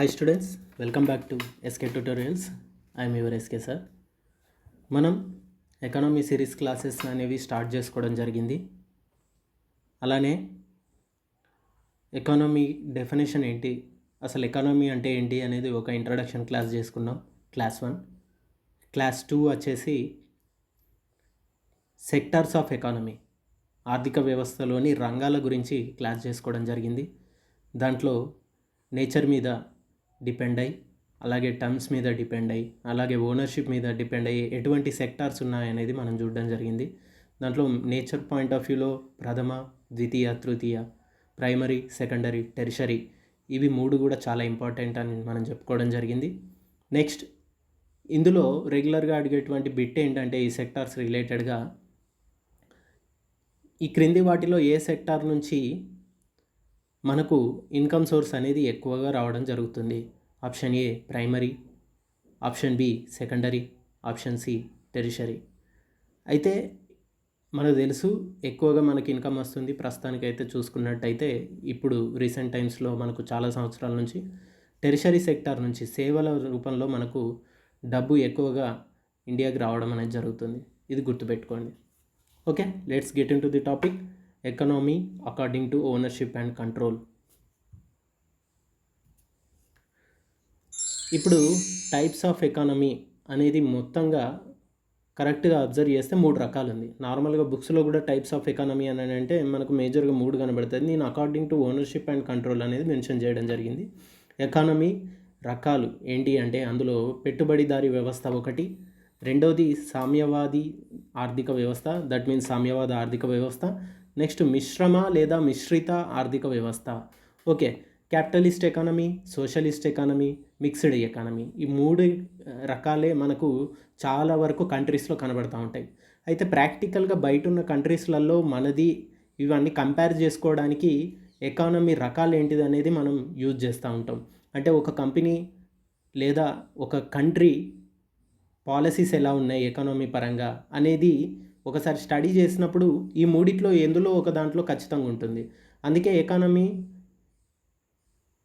Hi students welcome back to SK tutorials I'm your SK sir మనం economy series classes అనేవి start చేసుకోవడం జరిగింది. అలానే ఎకానమీ డెఫినేషన్ ఏంటి అసలు ఎకానమీ అంటే ఏంటి అనేది ఒక ఇంట్రడక్షన్ క్లాస్ చేసుకున్నాం క్లాస్ వన్ క్లాస్ టూ వచ్చేసి సెక్టార్స్ ఆఫ్ ఎకానమీ ఆర్థిక వ్యవస్థలోని రంగాల గురించి క్లాస్ చేసుకోవడం జరిగింది. దాంట్లో నేచర్ మీద డిపెండ్ అయ్యి అలాగే టర్మ్స్ మీద డిపెండ్ అయ్యి అలాగే ఓనర్షిప్ మీద డిపెండ్ అయ్యి ఎటువంటి సెక్టార్స్ ఉన్నాయనేది మనం చూడడం జరిగింది. దాంట్లో నేచర్ పాయింట్ ఆఫ్ వ్యూలో ప్రథమ ద్వితీయ తృతీయ ప్రైమరీ సెకండరీ టెరిషరీ ఇవి మూడు కూడా చాలా ఇంపార్టెంట్ అని మనం చెప్పుకోవడం జరిగింది. నెక్స్ట్ ఇందులో రెగ్యులర్గా అడిగేటువంటి బిట్ ఏంటంటే ఈ సెక్టార్స్ రిలేటెడ్గా ఈ క్రింది వాటిలో ఏ సెక్టార్ నుంచి మనకు ఇన్కమ్ సోర్స్ అనేది ఎక్కువగా రావడం జరుగుతుంది. Option A primary option B secondary option C tertiary. అయితే మనకు తెలుసు ఎక్కువగా మనకి ఇన్కమ్ వస్తుంది. ప్రస్తుతానికి అయితే చూసుకున్నట్టయితే ఇప్పుడు రీసెంట్ టైమ్స్లో మనకు చాలా సంవత్సరాల నుంచి టెరిషరీ సెక్టార్ నుంచి సేవల రూపంలో మనకు డబ్బు ఎక్కువగా ఇండియాకి రావడం అనేది జరుగుతుంది. ఇది గుర్తుపెట్టుకోండి. Okay let's get into the topic. Economy according to ownership and control. ఇప్పుడు టైప్స్ ఆఫ్ ఎకానమీ అనేది మొత్తంగా కరెక్ట్గా అబ్జర్వ్ చేస్తే మూడు రకాలు ఉంది నార్మల్గా బుక్స్లో కూడా టైప్స్ ఆఫ్ ఎకానమీ అని అంటే మనకు మేజర్గా మూడు కనబడుతుంది నేను according to ownership and control అనేది మెన్షన్ చేయడం జరిగింది. ఎకానమీ రకాలు ఏంటి అంటే అందులో పెట్టుబడిదారీ వ్యవస్థ ఒకటి రెండవది సామ్యవాది ఆర్థిక వ్యవస్థ దట్ మీన్స్ సామ్యవాద ఆర్థిక వ్యవస్థ. నెక్స్ట్ మిశ్రమ లేదా మిశ్రిత ఆర్థిక వ్యవస్థ. Okay capitalist economy socialist economy mixed economy. ఈ మూడు రకాలే మనకు చాలా వరకు కంట్రీస్లో కనబడుతూ ఉంటాయి. అయితే ప్రాక్టికల్గా బయట ఉన్న కంట్రీస్లలో మనది ఇవన్నీ కంపేర్ చేసుకోవడానికి ఎకానమీ రకాలు ఏంటిది అనేది మనం యూజ్ చేస్తూ ఉంటాం. అంటే ఒక కంపెనీ లేదా ఒక కంట్రీ పాలసీస్ ఎలా ఉన్నాయి ఎకానమీ పరంగా అనేది ఒకసారి స్టడీ చేసినప్పుడు ఈ మూడిట్లో ఎందులో ఒక దాంట్లో ఖచ్చితంగా ఉంటుంది. అందుకే ఎకానమీ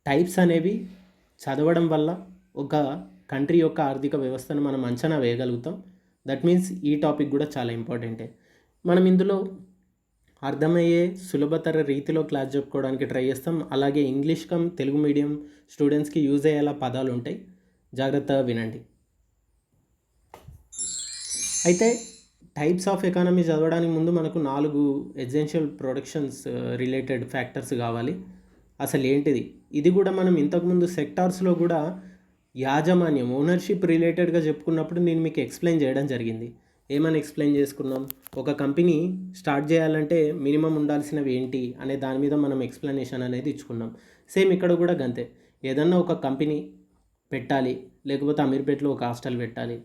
టైప్స్ అనేవి చదవడం వల్ల ఒక కంట్రీ యొక్క ఆర్థిక వ్యవస్థను మనం అంచనా వేయగలుగుతాం. దట్ మీన్స్ ఈ టాపిక్ కూడా చాలా ఇంపార్టెంటే మనం ఇందులో అర్థమయ్యే సులభతర రీతిలో క్లాస్ చెప్పుకోవడానికి ట్రై చేస్తాం. అలాగే ఇంగ్లీష్ కమ్ తెలుగు మీడియం స్టూడెంట్స్కి యూజ్ అయ్యేలా పదాలు ఉంటాయి. జాగ్రత్తగా వినండి. అయితే టైప్స్ ఆఫ్ ఎకానమీ చదవడానికి ముందు మనకు నాలుగు ఎజెన్షియల్ ప్రొడక్షన్స్ రిలేటెడ్ ఫ్యాక్టర్స్ కావాలి. అసలు ఏంటిది ఇది కూడా మనం ఇంతకుముందు సెక్టార్స్లో కూడా యాజమాన్యం ఓనర్షిప్ రిలేటెడ్గా చెప్పుకున్నప్పుడు నేను మీకు ఎక్స్ప్లెయిన్ చేయడం జరిగింది. ఏమని ఎక్స్ప్లెయిన్ చేసుకున్నాం? ఒక కంపెనీ స్టార్ట్ చేయాలంటే మినిమం ఉండాల్సినవి ఏంటి అనే దాని మీద మనం ఎక్స్ప్లెనేషన్ అనేది ఇచ్చుకున్నాం. సేమ్ ఇక్కడ కూడా గంతే. ఏదన్నా ఒక కంపెనీ పెట్టాలి లేకపోతే అమీర్పేటలో ఒక హాస్టల్ పెట్టాలి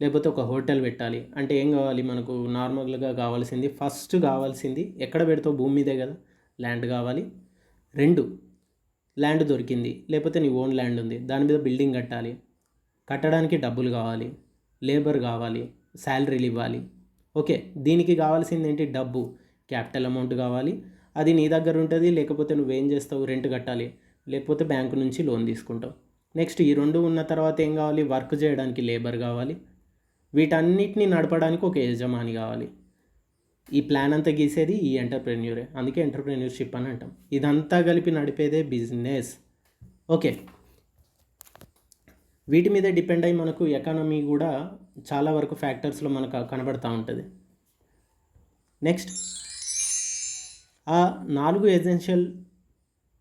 లేకపోతే ఒక హోటల్ పెట్టాలి అంటే ఏం కావాలి? మనకు నార్మల్గా కావాల్సింది ఫస్ట్ కావాల్సింది ఎక్కడ పెడతావు భూమి మీదే కదా ల్యాండ్ కావాలి రెండు ల్యాండ్ దొరికింది లేకపోతే నీ ఓన్ ల్యాండ్ ఉంది. దాని మీద బిల్డింగ్ కట్టాలి. కట్టడానికి డబ్బులు కావాలి లేబర్ కావాలి శాలరీలు ఇవ్వాలి. ఓకే దీనికి కావాల్సింది ఏంటి? డబ్బు. క్యాపిటల్ అమౌంట్ కావాలి. అది నీ దగ్గర ఉంటుంది లేకపోతే నువ్వేం చేస్తావు? రెంట్ కట్టాలి. లేకపోతే బ్యాంకు నుంచి లోన్ తీసుకుంటావు. నెక్స్ట్ ఈ రెండు ఉన్న తర్వాత ఏం కావాలి? వర్క్ చేయడానికి లేబర్ కావాలి. వీటన్నిటిని నడపడానికి ఒక యజమాని కావాలి. ఈ ప్లాన్ అంతా గీసేది ఈ ఎంటర్ప్రెన్యూరే. అందుకే ఎంటర్ప్రెన్యూర్షిప్ అని అంటాం. ఇదంతా కలిపి నడిపేదే బిజినెస్. ఓకే. వీటి మీద డిపెండ్ అయ్యి మనకు ఎకానమీ కూడా చాలా వరకు ఫ్యాక్టర్స్లో మనకు కనబడుతూ ఉంటుంది. నెక్స్ట్ ఆ నాలుగు ఎసెన్షియల్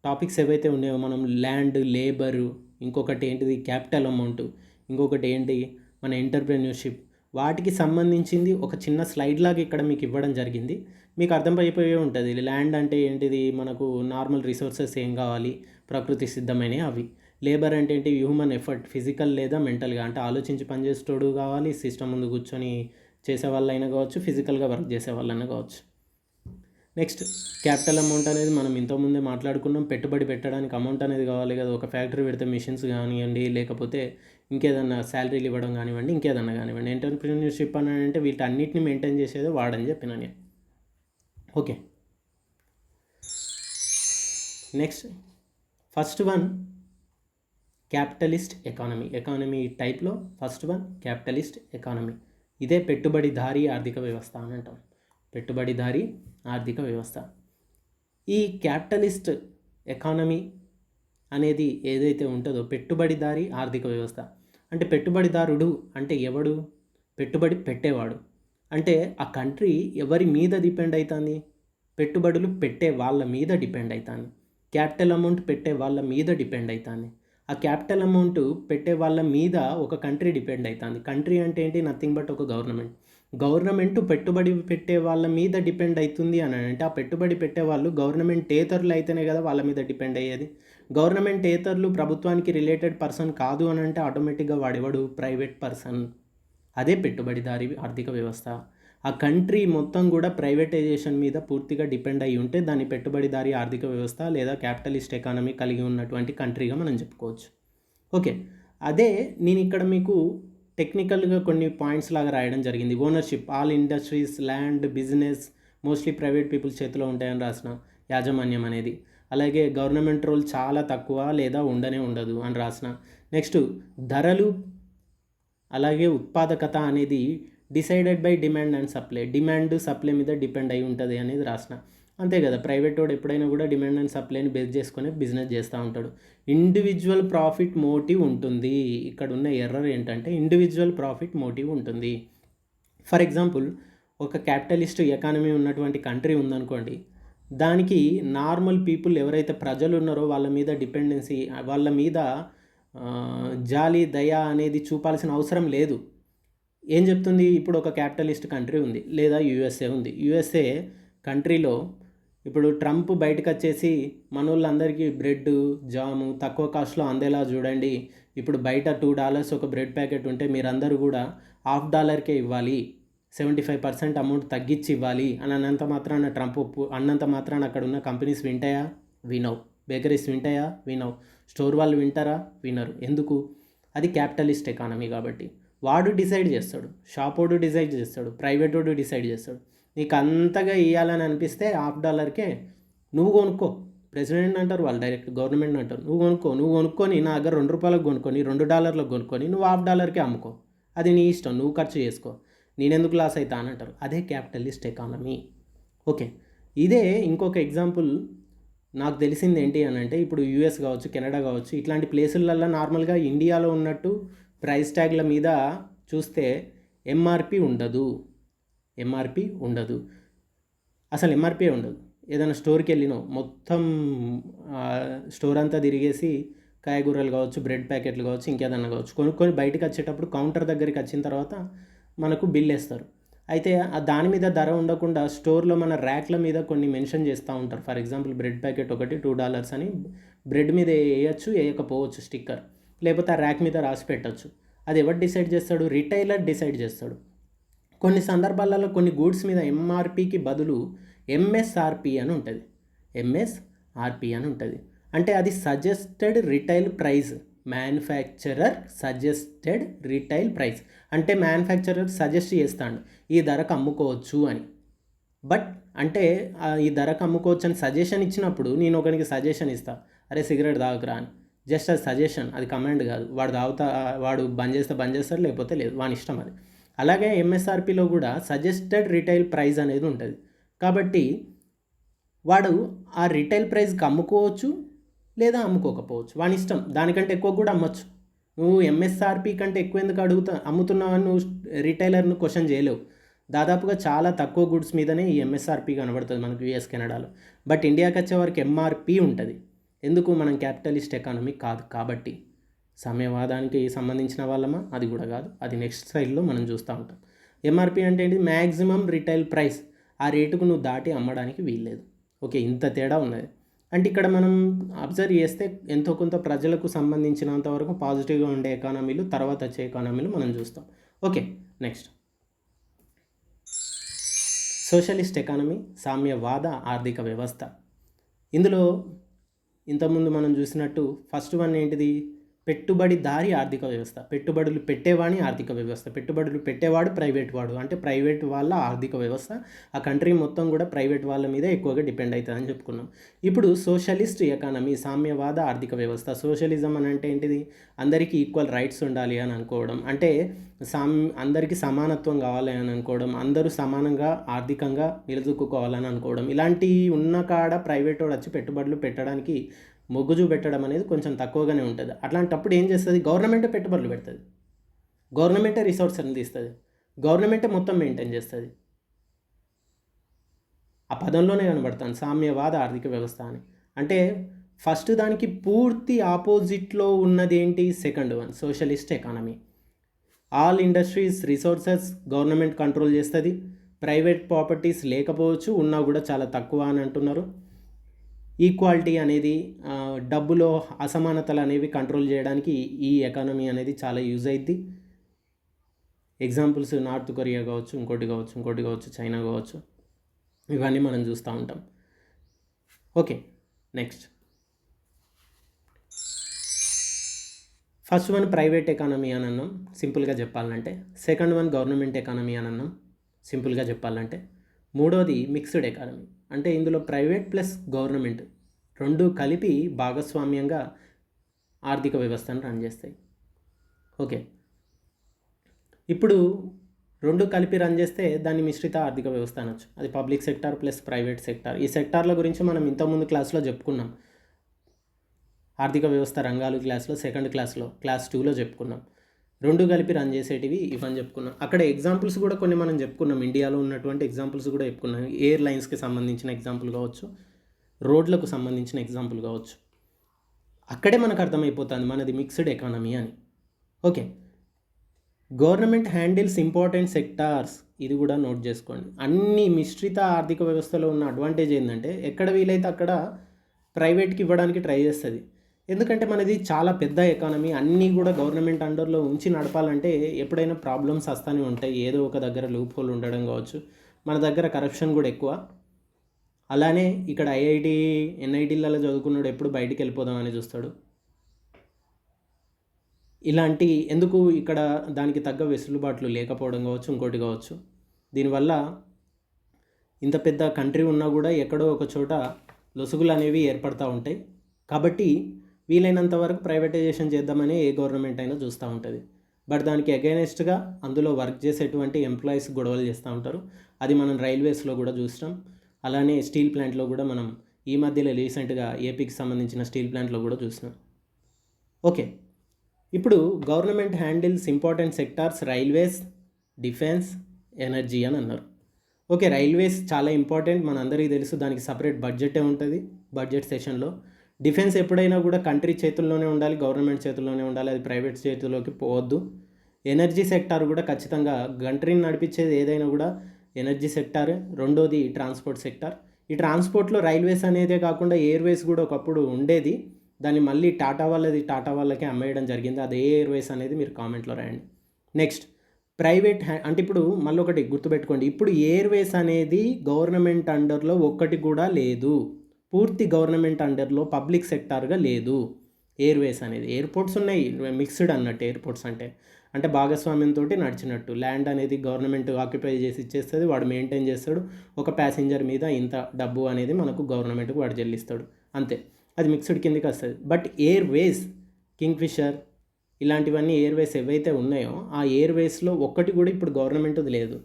టాపిక్స్ ఏవైతే ఉన్నాయో మనం ల్యాండ్ లేబరు ఇంకొకటి ఏంటిది క్యాపిటల్ అమౌంట్ ఇంకొకటి ఏంటి మన ఎంటర్ప్రెన్యూర్షిప్ వాటికి సంబంధించింది ఒక చిన్న స్లైడ్ లాగా ఇక్కడ మీకు ఇవ్వడం జరిగింది. మీకు అర్థం అయిపోయే ఉంటుంది ల్యాండ్ అంటే ఏంటిది? మనకు నార్మల్ రిసోర్సెస్ ఏం కావాలి? ప్రకృతి సిద్ధమైనవి అవి. లేబర్ అంటే ఏంటి? హ్యూమన్ ఎఫర్ట్ ఫిజికల్ లేదా మెంటల్గా అంటే ఆలోచించి పనిచేసేటోడు కావాలి సిస్టమ్ ముందు కూర్చొని చేసే వాళ్ళైనా కావచ్చు ఫిజికల్గా వర్క్ చేసే వాళ్ళైనా కావచ్చు. నెక్స్ట్ క్యాపిటల్ అమౌంట్ అనేది మనం ఇంతకుముందే మాట్లాడుకున్నాం. పెట్టుబడి పెట్టడానికి అమౌంట్ అనేది కావాలి కదా. ఒక ఫ్యాక్టరీ పెడితే మిషన్స్ కానివ్వండి లేకపోతే ఇంకేదన్నా శాలరీలు ఇవ్వడం కానివ్వండి ఇంకేదన్నా కానివ్వండి. ఎంటర్ప్రీనర్షిప్ అని అంటే వీటన్నిటిని మెయింటైన్ చేసేది వాడని చెప్పిన నేను. Okay. Next first one capitalist economy economy టైప్లో ఫస్ట్ వన్ క్యాపిటలిస్ట్ ఎకానమీ ఇదే పెట్టుబడిదారీ ఆర్థిక వ్యవస్థ అని అంటాం. పెట్టుబడిదారీ ఆర్థిక వ్యవస్థ. ఈ క్యాపిటలిస్ట్ ఎకానమీ అనేది ఏదైతే ఉంటుందో పెట్టుబడిదారి ఆర్థిక వ్యవస్థ. అంటే పెట్టుబడిదారుడు అంటే ఎవడు? పెట్టుబడి పెట్టేవాడు. అంటే ఆ కంట్రీ ఎవరి మీద డిపెండ్ అవుతుంది పెట్టుబడులు పెట్టే వాళ్ళ మీద డిపెండ్ అవుతాను క్యాపిటల్ అమౌంట్ పెట్టే వాళ్ళ మీద డిపెండ్ అవుతాను ఆ క్యాపిటల్ అమౌంట్ పెట్టే వాళ్ళ మీద ఒక కంట్రీ డిపెండ్ అవుతుంది కంట్రీ అంటే ఏంటి? నథింగ్ బట్ ఒక గవర్నమెంట్. గవర్నమెంట్ పెట్టుబడి పెట్టే వాళ్ళ మీద డిపెండ్ అవుతుంది అని అంటే ఆ పెట్టుబడి పెట్టే వాళ్ళు గవర్నమెంట్ ఏతరులు అయితేనే కదా వాళ్ళ మీద డిపెండ్ అయ్యేది. గవర్నమెంట్ ఏతరులు ప్రభుత్వానికి రిలేటెడ్ పర్సన్ కాదు అని అంటే ఆటోమేటిక్గా వాడేవాడు? Private person. అదే పెట్టుబడిదారి ఆర్థిక వ్యవస్థ. ఆ కంట్రీ మొత్తం కూడా ప్రైవేటైజేషన్ మీద పూర్తిగా డిపెండ్ అయి ఉంటే దాని పెట్టుబడిదారి ఆర్థిక వ్యవస్థ లేదా క్యాపిటలిస్ట్ ఎకానమీ కలిగి ఉన్నటువంటి కంట్రీగా మనం చెప్పుకోవచ్చు. ఓకే. అదే నేను ఇక్కడ మీకు టెక్నికల్గా కొన్ని పాయింట్స్ లాగా రాయడం జరిగింది. Ownership all industries land business mostly private peoples చేతిలో ఉంటాయని రాసిన యాజమాన్యం అనేది. అలాగే గవర్నమెంట్ రోల్ చాలా తక్కువ లేదా ఉండనే ఉండదు అని రాసిన. నెక్స్ట్ ధరలు అలాగే ఉత్పాదకత అనేది decided by demand and supply. Demand supply మీద డిపెండ్ అయి ఉంటుంది అనేది రాసిన. అంతే కదా ప్రైవేట్ వాడు ఎప్పుడైనా కూడా డిమాండ్ అండ్ సప్లైని బేస్ చేసుకొని బిజినెస్ చేస్తూ ఉంటాడు. ఇండివిజువల్ ప్రాఫిట్ మోటివ్ ఉంటుంది. ఇక్కడ ఉన్న ఎర్రర్ ఏంటంటే ఇండివిజువల్ ప్రాఫిట్ మోటివ్ ఉంటుంది. ఫర్ ఎగ్జాంపుల్ ఒక క్యాపిటలిస్ట్ ఎకానమీ ఉన్నటువంటి కంట్రీ ఉందనుకోండి దానికి నార్మల్ పీపుల్ ఎవరైతే ప్రజలు ఉన్నారో వాళ్ళ మీద డిపెండెన్సీ వాళ్ళ మీద జాలి దయ అనేది చూపాల్సిన అవసరం లేదు. ఏం చెప్తుంది? ఇప్పుడు ఒక క్యాపిటలిస్ట్ కంట్రీ ఉంది లేదా యూఎస్ఏ ఉంది. యూఎస్ఏ కంట్రీలో ఇప్పుడు ట్రంప్ బయటకు వచ్చేసి మనోళ్ళందరికీ బ్రెడ్ జాము తక్కువ కాస్ట్లో అందేలా చూడండి. ఇప్పుడు బయట టూ డాలర్స్ ఒక బ్రెడ్ ప్యాకెట్ ఉంటే మీరందరూ కూడా హాఫ్ డాలర్కే ఇవ్వాలి. సెవెంటీ ఫైవ్ పర్సెంట్ అమౌంట్ తగ్గించి ఇవ్వాలి అని అన్నంత మాత్రాన ట్రంప్ ఒప్పు అన్నంత మాత్రాన అక్కడ ఉన్న కంపెనీస్ వింటాయా? వినవు. బేకరీస్ వింటాయా? వినవు. స్టోర్ వాళ్ళు వింటారా? వినరు. ఎందుకు? అది క్యాపిటలిస్ట్ ఎకానమీ కాబట్టి. వాడు డిసైడ్ చేస్తాడు. షాపోడు డిసైడ్ చేస్తాడు. ప్రైవేట్ వాడు డిసైడ్ చేస్తాడు. నీకు అంతగా ఇవ్వాలని అనిపిస్తే హాఫ్ డాలర్కే నువ్వు కొనుక్కో. ప్రెసిడెంట్ అంటారు వాళ్ళు డైరెక్ట్ గవర్నమెంట్ అంటారు. నువ్వు కొనుక్కో నువ్వు కొనుక్కొని నా దగ్గర రెండు రూపాయలకు కొనుక్కొని రెండు డాలర్లకు కొనుక్కొని నువ్వు హాఫ్ డాలర్కే అమ్ముకో. అది నీ ఇష్టం నువ్వు ఖర్చు చేసుకో. నేనెందుకు లాస్ అవుతా అని అంటారు. అదే క్యాపిటలిస్ట్ ఎకానమీ. ఓకే ఇదే ఇంకొక ఎగ్జాంపుల్. నాకు తెలిసింది ఏంటి అని అంటే ఇప్పుడు యూఎస్ కావచ్చు కెనడా కావచ్చు ఇట్లాంటి ప్లేసులల్లో నార్మల్గా ఇండియాలో ఉన్నట్టు ప్రైస్ ట్యాగ్ల మీద చూస్తే ఎంఆర్పి ఉండదు. ఎంఆర్పి ఉండదు. అసలు ఎంఆర్పి ఉండదు. ఏదైనా స్టోర్కి వెళ్ళినో మొత్తం స్టోర్ అంతా తిరిగేసి కాయగూరలు కావచ్చు బ్రెడ్ ప్యాకెట్లు కావచ్చు ఇంకేదన్నా కావచ్చు కొనుక్కొని బయటకు వచ్చేటప్పుడు కౌంటర్ దగ్గరికి వచ్చిన తర్వాత మనకు బిల్ వేస్తారు. అయితే ఆ దాని మీద ధర ఉండకుండా స్టోర్లో మన ర్యాక్ల మీద కొన్ని మెన్షన్ చేస్తూ ఉంటారు. ఫర్ ఎగ్జాంపుల్ బ్రెడ్ ప్యాకెట్ ఒకటి టూ డాలర్స్ అని బ్రెడ్ మీద వేయచ్చు వేయకపోవచ్చు స్టిక్కర్. లేకపోతే ఆ ర్యాక్ మీద రాసి పెట్టచ్చు. అది ఎవరు డిసైడ్ చేస్తాడు? రిటైలర్ డిసైడ్ చేస్తాడు. కొన్ని సందర్భాలలో కొన్ని గూడ్స్ మీద ఎంఆర్పికి బదులు ఎంఎస్ఆర్పి అని ఉంటుంది. ఎంఎస్ఆర్పి అని ఉంటుంది. అంటే అది suggested retail price manufacturer suggested retail price అంటే మ్యానుఫ్యాక్చరర్ సజెస్ట్ చేస్తాడు. ఈ ధరకు అమ్ముకోవచ్చు అని. బట్ అంటే ఈ ధరకు అమ్ముకోవచ్చు అని సజెషన్ ఇచ్చినప్పుడు నేను ఒకనికి సజెషన్ ఇస్తాను అరే సిగరెట్ తాగకురా అని. జస్ట్ అది సజెషన్ అది కమాండ్ కాదు. వాడు తాగుతా వాడు బంద్ చేస్తే బంద్ చేస్తాడు లేకపోతే లేదు. వాని ఇష్టం అది. అలాగే ఎంఎస్ఆర్పిలో కూడా సజెస్టెడ్ రిటైల్ ప్రైస్ అనేది ఉంటుంది. కాబట్టి వాడు ఆ రిటైల్ ప్రైస్కి అమ్ముకోవచ్చు లేదా అమ్ముకోకపోవచ్చు. వాని ఇష్టం. దానికంటే ఎక్కువ కూడా అమ్మొచ్చు. నువ్వు ఎంఎస్ఆర్పి కంటే ఎక్కువ ఎందుకు అడుగుతా అమ్ముతున్నావు నువ్వు రిటైలర్ను క్వశ్చన్ చేయలేవు. దాదాపుగా చాలా తక్కువ గుడ్స్ మీదనే ఈ ఎంఎస్ఆర్పి కనబడుతుంది మనకు యూఎస్ కెనడాలో బట్ ఇండియాకి వచ్చే వరకు ఎంఆర్పి ఉంటుంది. ఎందుకు? మనం క్యాపిటలిస్ట్ ఎకానమీ కాదు కాబట్టి. సమయవాదానికి సంబంధించిన వాళ్ళమా? అది కూడా కాదు. అది నెక్స్ట్ స్లైడ్లో మనం చూస్తూ ఉంటాం. ఎంఆర్పి అంటే ఏంటి మ్యాక్సిమం రిటైల్ ప్రైస్ ఆ రేటుకు నువ్వు దాటి అమ్మడానికి వీల్లేదు. ఓకే ఇంత తేడా ఉన్నది. అంటే ఇక్కడ మనం అబ్జర్వ్ చేస్తే ఎంతో కొంత ప్రజలకు సంబంధించినంత వరకు పాజిటివ్గా ఉండే ఎకానమీలు తర్వాత వచ్చే ఎకానమీలు మనం చూస్తాం. ఓకే నెక్స్ట్ సోషలిస్ట్ ఎకానమీ సామ్యవాద ఆర్థిక వ్యవస్థ. ఇందులో ఇంతకుముందు మనం చూసినట్టు ఫస్ట్ వన్ ఏంటిది? పెట్టుబడిదారి ఆర్థిక వ్యవస్థ. పెట్టుబడులు పెట్టేవాని ఆర్థిక వ్యవస్థ. పెట్టుబడులు పెట్టేవాడు ప్రైవేట్ వాడు. అంటే ప్రైవేట్ వాళ్ళ ఆర్థిక వ్యవస్థ. ఆ కంట్రీ మొత్తం కూడా ప్రైవేట్ వాళ్ళ మీద ఎక్కువగా డిపెండ్ అవుతుందని చెప్పుకున్నాం. ఇప్పుడు సోషలిస్ట్ ఎకానమీ సామ్యవాద ఆర్థిక వ్యవస్థ. సోషలిజం అని అంటే ఏంటిది? అందరికీ ఈక్వల్ రైట్స్ ఉండాలి అని అనుకోవడం. అంటే సామ్ అందరికీ సమానత్వం కావాలి అని అనుకోవడం. అందరూ సమానంగా ఆర్థికంగా నిలదొక్కుకోవాలని అనుకోవడం. ఇలాంటివి ఉన్న కాడ ప్రైవేట్ వాడు వచ్చి పెట్టుబడులు పెట్టడానికి మొగ్గు చూపెట్టడం అనేది కొంచెం తక్కువగానే ఉంటుంది. అట్లాంటప్పుడు ఏం చేస్తుంది? గవర్నమెంటే పెట్టుబడులు పెడుతుంది. గవర్నమెంటే రిసోర్స్ అని తీస్తుంది గవర్నమెంటే మొత్తం మెయింటైన్ చేస్తుంది. ఆ పదంలోనే కనబడతాను. సామ్యవాద ఆర్థిక వ్యవస్థ అని. అంటే ఫస్ట్ దానికి పూర్తి ఆపోజిట్లో ఉన్నది ఏంటి second one socialist economy. All industries resources government control చేస్తుంది. ప్రైవేట్ ప్రాపర్టీస్ లేకపోవచ్చు ఉన్నా కూడా చాలా తక్కువ అని అంటున్నారు. ఈక్వాలిటీ అనేది డబ్బులో అసమానతలు అనేవి కంట్రోల్ చేయడానికి ఈ ఎకానమీ అనేది చాలా యూజ్ అయింది ఎగ్జాంపుల్స్ నార్త్ కొరియా కావచ్చు ఇంకోటి కావచ్చు ఇంకోటి కావచ్చు చైనా కావచ్చు ఇవన్నీ మనం చూస్తూ ఉంటాం. Okay next. First one private economy అని అన్నాం సింపుల్గా చెప్పాలంటే. సెకండ్ వన్ గవర్నమెంట్ ఎకానమీ అని అన్నాం సింపుల్గా చెప్పాలంటే. మూడోది మిక్స్డ్ ఎకానమీ అంటే ఇందులో ప్రైవేట్ ప్లస్ గవర్నమెంట్ రెండు కలిపి భాగస్వామ్యంగా ఆర్థిక వ్యవస్థను రన్ చేస్తాయి. ఓకే ఇప్పుడు రెండు కలిపి రన్ చేస్తే దాన్ని మిశ్రిత ఆర్థిక వ్యవస్థ అనొచ్చు. అది public sector plus private sector ఈ సెక్టార్ల గురించి మనం ఇంతకుముందు క్లాస్లో చెప్పుకున్నాం. ఆర్థిక వ్యవస్థ రంగాలు క్లాస్లో సెకండ్ క్లాస్లో క్లాస్ టూలో చెప్పుకున్నాం. రెండు కలిపి రన్ చేసేటివి ఇవని చెప్పుకున్నాం. అక్కడ ఎగ్జాంపుల్స్ కూడా కొన్ని మనం చెప్పుకున్నాం. ఇండియాలో ఉన్నటువంటి ఎగ్జాంపుల్స్ కూడా చెప్పుకున్నాం. ఎయిర్ లైన్స్కి సంబంధించిన ఎగ్జాంపుల్ కావచ్చు రోడ్లకు సంబంధించిన ఎగ్జాంపుల్ కావచ్చు. అక్కడే మనకు అర్థమైపోతుంది మనది మిక్స్డ్ ఎకానమీ అని. Okay government handles important sectors ఇది కూడా నోట్ చేసుకోండి. అన్ని మిశ్రిత ఆర్థిక వ్యవస్థలో ఉన్న అడ్వాంటేజ్ ఏంటంటే ఎక్కడ వీలైతే అక్కడ ప్రైవేట్కి ఇవ్వడానికి ట్రై చేస్తుంది. ఎందుకంటే మనది చాలా పెద్ద ఎకానమీ అన్నీ కూడా గవర్నమెంట్ అండర్లో ఉంచి నడపాలంటే ఎప్పుడైనా ప్రాబ్లమ్స్ వస్తూనే ఉంటాయి. ఏదో ఒక దగ్గర లూప్ హోల్ ఉండడం కావచ్చు. మన దగ్గర కరప్షన్ కూడా ఎక్కువ. అలానే ఇక్కడ ఐఐటి ఎన్ఐటీలలో చదువుకున్నాడు ఎప్పుడు బయటికి వెళ్ళిపోదామని చూస్తాడు. ఇలాంటి ఎందుకు ఇక్కడ దానికి తగ్గ వెసులుబాట్లు లేకపోవడం కావచ్చు ఇంకోటి కావచ్చు. దీనివల్ల ఇంత పెద్ద కంట్రీ ఉన్నా కూడా ఎక్కడో ఒక చోట లొసుగులు అనేవి ఏర్పడతా ఉంటాయి. కాబట్టి వీలైనంత వరకు ప్రైవేటైజేషన్ చేద్దామని ఏ గవర్నమెంట్ అయినా చూస్తూ ఉంటుంది. బట్ దానికి అగైనెస్ట్గా అందులో వర్క్ చేసేటువంటి ఎంప్లాయీస్ గొడవలు చేస్తూ ఉంటారు. అది మనం రైల్వేస్లో కూడా చూస్తాం. అలానే స్టీల్ ప్లాంట్లో కూడా మనం ఈ మధ్యలో రీసెంట్గా ఏపీకి సంబంధించిన స్టీల్ ప్లాంట్లో కూడా చూసినాం. ఓకే. ఇప్పుడు government handles important sectors railways defence energy అని అన్నారు. ఓకే రైల్వేస్ చాలా ఇంపార్టెంట్. మనందరికీ తెలుసు దానికి సపరేట్ బడ్జెటే ఉంటుంది. బడ్జెట్ సెషన్లో డిఫెన్స్ ఎప్పుడైనా కూడా కంట్రీ చేతుల్లోనే ఉండాలి గవర్నమెంట్ చేతుల్లోనే ఉండాలి అది ప్రైవేట్ చేతుల్లోకి పోవద్దు. ఎనర్జీ సెక్టార్ కూడా ఖచ్చితంగా కంట్రీని నడిపించేది ఏదైనా కూడా ఎనర్జీ సెక్టార్. రెండోది ట్రాన్స్పోర్ట్ సెక్టార్. ఈ ట్రాన్స్పోర్ట్లో రైల్వేస్ అనేదే కాకుండా ఎయిర్వేస్ కూడా ఒకప్పుడు ఉండేది. దాన్ని మళ్ళీ టాటా వాళ్ళది టాటా వాళ్ళకే అమ్మేయడం జరిగింది. అది ఏ ఎయిర్వేస్ అనేది మీరు కామెంట్లో రాయండి. నెక్స్ట్ ప్రైవేట్ హ్యా అంటే ఇప్పుడు మళ్ళీ ఒకటి గుర్తుపెట్టుకోండి. ఇప్పుడు ఎయిర్వేస్ అనేది గవర్నమెంట్ అండర్లో ఒక్కటి కూడా లేదు. పూర్తి గవర్నమెంట్ అండర్లో పబ్లిక్ సెక్టార్గా లేదు. ఎయిర్వేస్ అనేది ఎయిర్పోర్ట్స్ ఉన్నాయి. మిక్స్డ్ అన్నట్టు ఎయిర్పోర్ట్స్ అంటే. అంటే భాగస్వామ్యంతో నడిచినట్టు. ల్యాండ్ అనేది గవర్నమెంట్ ఆక్యుపై చేసి ఇచ్చేస్తుంది. వాడు మెయింటైన్ చేస్తాడు. ఒక ప్యాసింజర్ మీద ఇంత డబ్బు అనేది మనకు గవర్నమెంట్కి వాడు చెల్లిస్తాడు. అంతే. అది మిక్స్డ్ కిందకి వస్తుంది. బట్ ఎయిర్వేస్ కింగ్ఫిషర్ ఇలాంటివన్నీ ఎయిర్వేస్ ఏవైతే ఉన్నాయో ఆ ఎయిర్వేస్లో ఒక్కటి కూడా ఇప్పుడు గవర్నమెంట్ది లేదు.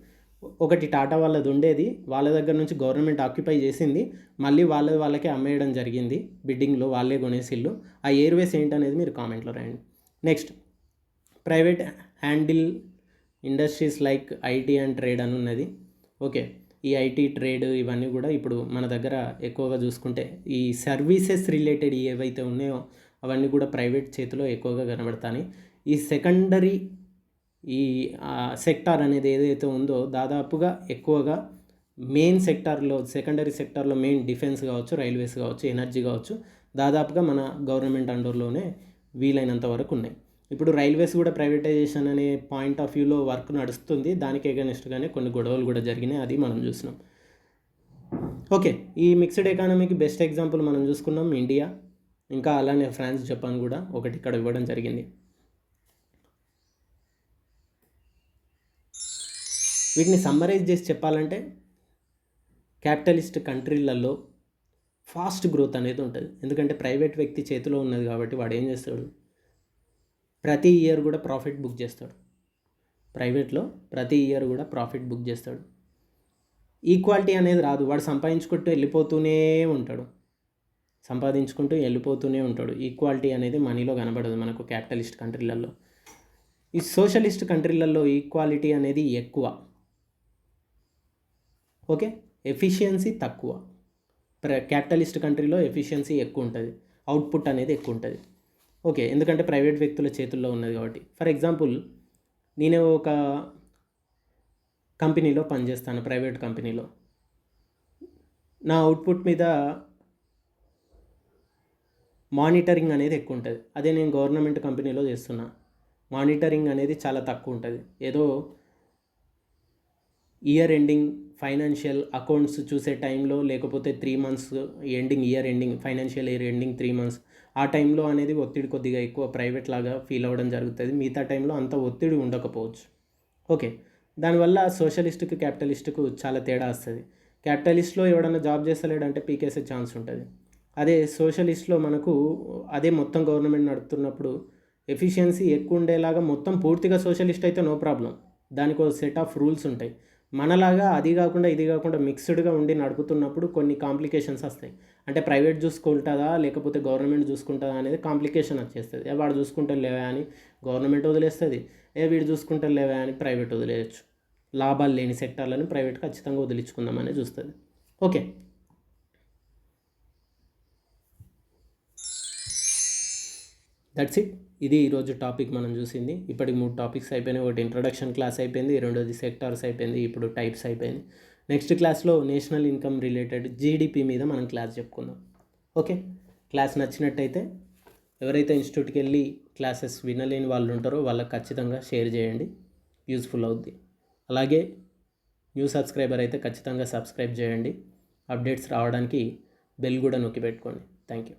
ఒకటి టాటా వాళ్ళది ఉండేది. వాళ్ళ దగ్గర నుంచి గవర్నమెంట్ ఆక్యుపై చేసింది. మళ్ళీ వాళ్ళ వాళ్ళకే అమ్మేయడం జరిగింది. బిడ్డింగ్లో వాళ్ళే కొనేసిల్లు ఆ ఎయిర్వేస్ ఏంటనేది మీరు కామెంట్లో రాయండి. Next private handle industries like IT and trade అని ఉన్నది. ఓకే ఈ ఐటీ ట్రేడ్ ఇవన్నీ కూడా ఇప్పుడు మన దగ్గర ఎక్కువగా చూసుకుంటే ఈ సర్వీసెస్ రిలేటెడ్ ఏవైతే ఉన్నాయో అవన్నీ కూడా ప్రైవేట్ చేతిలో ఎక్కువగా కనబడతాయి ఈ సెకండరీ ఈ సెక్టార్ అనేది ఏదైతే ఉందో దాదాపుగా ఎక్కువగా మెయిన్ సెక్టార్లో సెకండరీ సెక్టార్లో మెయిన్ డిఫెన్స్ కావచ్చు రైల్వేస్ కావచ్చు ఎనర్జీ కావచ్చు దాదాపుగా మన గవర్నమెంట్ అండర్లోనే వీలైనంత వరకు ఉన్నాయి. ఇప్పుడు రైల్వేస్ కూడా ప్రైవేటైజేషన్ అనే పాయింట్ ఆఫ్ వ్యూలో వర్క్ నడుస్తుంది. దానికి ఎగనెస్ట్గానే కొన్ని గొడవలు కూడా జరిగినాయి. అది మనం చూసినాం. ఓకే ఈ మిక్స్డ్ ఎకానమీకి బెస్ట్ ఎగ్జాంపుల్ మనం చూసుకున్నాం ఇండియా. ఇంకా అలానే ఫ్రాన్స్ జపాన్ కూడా ఒకటి ఇక్కడ ఇవ్వడం జరిగింది. వీటిని సమ్మరైజ్ చేసి చెప్పాలంటే క్యాపిటలిస్ట్ కంట్రీలలో ఫాస్ట్ గ్రోత్ అనేది ఉంటుంది. ఎందుకంటే ప్రైవేట్ వ్యక్తి చేతిలో ఉన్నది కాబట్టి వాడు ఏం చేస్తాడు? ప్రతి ఇయర్ కూడా ప్రాఫిట్ బుక్ చేస్తాడు. ప్రైవేట్లో ప్రతి ఇయర్ కూడా ప్రాఫిట్ బుక్ చేస్తాడు. ఈక్వాలిటీ అనేది రాదు. వాడు సంపాదించుకుంటూ వెళ్ళిపోతూనే ఉంటాడు. సంపాదించుకుంటూ వెళ్ళిపోతూనే ఉంటాడు. ఈక్వాలిటీ అనేది మనీలో కనబడదు మనకు క్యాపిటలిస్ట్ కంట్రీలలో ఈ సోషలిస్ట్ కంట్రీలలో ఈక్వాలిటీ అనేది ఎక్కువ. ఓకే? ఎఫిషియన్సీ తక్కువ. ప్ర క్యాపిటలిస్ట్ కంట్రీలో ఎఫిషియన్సీ ఎక్కువ ఉంటుంది అవుట్పుట్ అనేది ఎక్కువ ఉంటుంది ఓకే? ఎందుకంటే ప్రైవేట్ వ్యక్తుల చేతుల్లో ఉన్నది కాబట్టి. ఫర్ ఎగ్జాంపుల్ నేను ఒక కంపెనీలో పనిచేస్తాను ప్రైవేట్ కంపెనీలో. నా అవుట్పుట్ మీద మానిటరింగ్ అనేది ఎక్కువ ఉంటుంది అదే నేను గవర్నమెంట్ కంపెనీలో చేస్తున్నా. మానిటరింగ్ అనేది చాలా తక్కువ ఉంటుంది ఏదో ఇయర్ ఎండింగ్ ఫైనాన్షియల్ అకౌంట్స్ చూసే టైంలో లేకపోతే three months ending year ending financial year ending three months ఆ టైంలో అనేది ఒత్తిడి కొద్దిగా ఎక్కువ ప్రైవేట్ లాగా ఫీల్ అవ్వడం జరుగుతుంది. మిగతా టైంలో అంత ఒత్తిడి ఉండకపోవచ్చు. ఓకే. దానివల్ల సోషలిస్ట్కి క్యాపిటలిస్ట్కు చాలా తేడా వస్తుంది. క్యాపిటలిస్ట్లో ఎవడన్నా జాబ్ చేస్తలేడంటే పీకేసే ఛాన్స్ ఉంటుంది. అదే సోషలిస్ట్లో మనకు అదే మొత్తం గవర్నమెంట్ నడుపుతున్నప్పుడు ఎఫిషియన్సీ ఎక్కువ ఉండేలాగా మొత్తం పూర్తిగా సోషలిస్ట్ అయితే నో ప్రాబ్లం. దానికి ఒక సెట్ ఆఫ్ రూల్స్ ఉంటాయి. మనలాగా అది కాకుండా ఇది కాకుండా మిక్స్డ్గా ఉండి నడుపుతున్నప్పుడు కొన్ని కాంప్లికేషన్స్ వస్తాయి. అంటే ప్రైవేట్ చూసుకుంటుందా లేకపోతే గవర్నమెంట్ చూసుకుంటుందా అనేది కాంప్లికేషన్ వచ్చేస్తుంది. వాడు చూసుకుంటే లేవా అని గవర్నమెంట్ వదిలేస్తుంది. ఏ వీడు చూసుకుంటే లేవా అని ప్రైవేట్ వదిలేయచ్చు. లాభాలు లేని సెక్టార్లను ప్రైవేట్ ఖచ్చితంగా వదిలించుకుందామని చూస్తుంది. ఓకే. దట్స్ ఇట్ ఇది ఈరోజు టాపిక్ మనం చూసింది. ఇప్పటికి మూడు టాపిక్స్ అయిపోయినాయి. ఒకటి ఇంట్రొడక్షన్ క్లాస్ అయిపోయింది. రెండోది సెక్టార్స్ అయిపోయింది. ఇప్పుడు టైప్స్ అయిపోయింది. నెక్స్ట్ క్లాస్లో నేషనల్ ఇన్కమ్ రిలేటెడ్ జీడిపి మీద మనం క్లాస్ చెప్పుకుందాం. ఓకే క్లాస్ నచ్చినట్టయితే ఎవరైతే ఇన్స్టిట్యూట్కి వెళ్ళి క్లాసెస్ వినలేని వాళ్ళు ఉంటారో వాళ్ళకి ఖచ్చితంగా షేర్ చేయండి. యూస్ఫుల్ అవుద్ది. అలాగే న్యూ సబ్స్క్రైబర్ అయితే ఖచ్చితంగా సబ్స్క్రైబ్ చేయండి. అప్డేట్స్ రావడానికి బెల్ కూడా నొక్కి పెట్టుకోండి థ్యాంక్ యూ